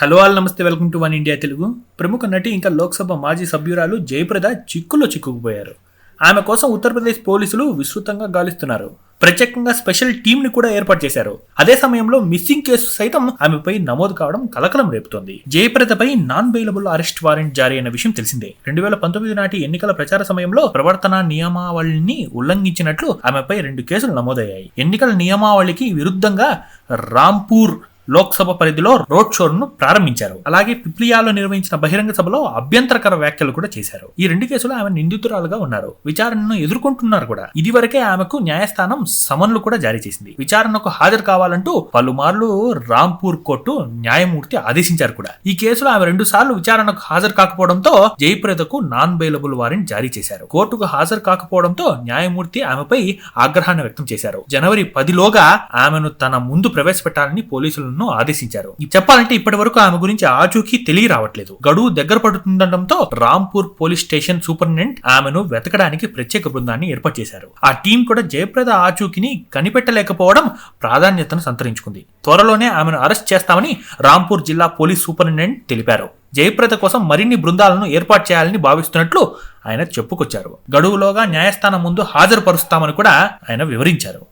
Hello all నమస్తే welcome to One India Telugu. ప్రముఖ నటి ఇంకా లోక్సభ మాజీ సభ్యురాలు జయప్రద చిక్కుల్లో చిక్కుకుపోయారు. ఆమె కోసం ఉత్తరప్రదేశ్ పోలీసులు విస్తృతంగా గాలిస్తున్నారు. ప్రత్యేకంగా స్పెషల్ టీంని కూడా ఏర్పాటు చేశారు. అదే సమయంలో మిస్సింగ్ కేసు సైతం ఆమెపై నమోదు కావడం కలకలం రేపుతోంది. జయప్రదపై నాన్ బెయిలబుల్ అరెస్ట్ వారెంట్ జారీ అయిన విషయం తెలిసిందే. రెండు వేల పంతొమ్మిది నాటి ఎన్నికల ప్రచార సమయంలో ప్రవర్తన నియమావళిని ఉల్లంఘించినట్లు ఆమెపై రెండు కేసులు నమోదయ్యాయి. ఎన్నికల నియమావళికి విరుద్ధంగా రాంపూర్ లోక్సభ పరిధిలో రోడ్ షోను ప్రారంభించారు. అలాగే పిప్లియాలో నిర్వహించిన బహిరంగ సభలో అభ్యంతరకర వ్యాఖ్యలు కూడా చేశారు. ఈ రెండు కేసులు ఆమె నిందితురాలుగా ఉన్నారు. విచారణను ఎదుర్కొంటున్నారు కూడా. ఇదివరకే ఆమెకు న్యాయస్థానం సమన్లు కూడా జారీ చేసింది. విచారణకు హాజరు కావాలంటూ పలుమార్లు రాంపూర్ కోర్టు న్యాయమూర్తి ఆదేశించారు కూడా. ఈ కేసులో ఆమె రెండు సార్లు విచారణకు హాజరు కాకపోవడంతో జయప్రదకు నాన్ బెయిలబుల్ వారెంట్ జారీ చేశారు. కోర్టుకు హాజరు కాకపోవడంతో న్యాయమూర్తి ఆమెపై ఆగ్రహాన్ని వ్యక్తం చేశారు. జనవరి పదిలోగా ఆమెను తన ముందు ప్రవేశపెట్టాలని పోలీసులను ఆదేశించారు. ఇది చెప్పాలంటే ఇప్పటి వరకు ఆమె గురించి ఆచూకీ తెలియ రావట్లేదు. గడువు దగ్గర పడుతుండటంతో రాంపూర్ పోలీస్ స్టేషన్ సూపరింటెండెంట్ ఆమెను వెతకడానికి ప్రత్యేక బృందాన్ని ఏర్పాటు చేశారు. ఆ టీం కూడా జయప్రద ఆచూకీని కనిపెట్టలేకపోవడం ప్రాధాన్యతను సంతరించుకుంది. త్వరలోనే ఆమెను అరెస్ట్ చేస్తామని రాంపూర్ జిల్లా పోలీస్ సూపరింటెండెంట్ తెలిపారు. జయప్రద కోసం మరిన్ని బృందాలను ఏర్పాటు చేయాలని భావిస్తున్నట్లు ఆయన చెప్పుకొచ్చారు. గడువులోగా న్యాయస్థానం ముందు హాజరుపరుస్తామని కూడా ఆయన వివరించారు.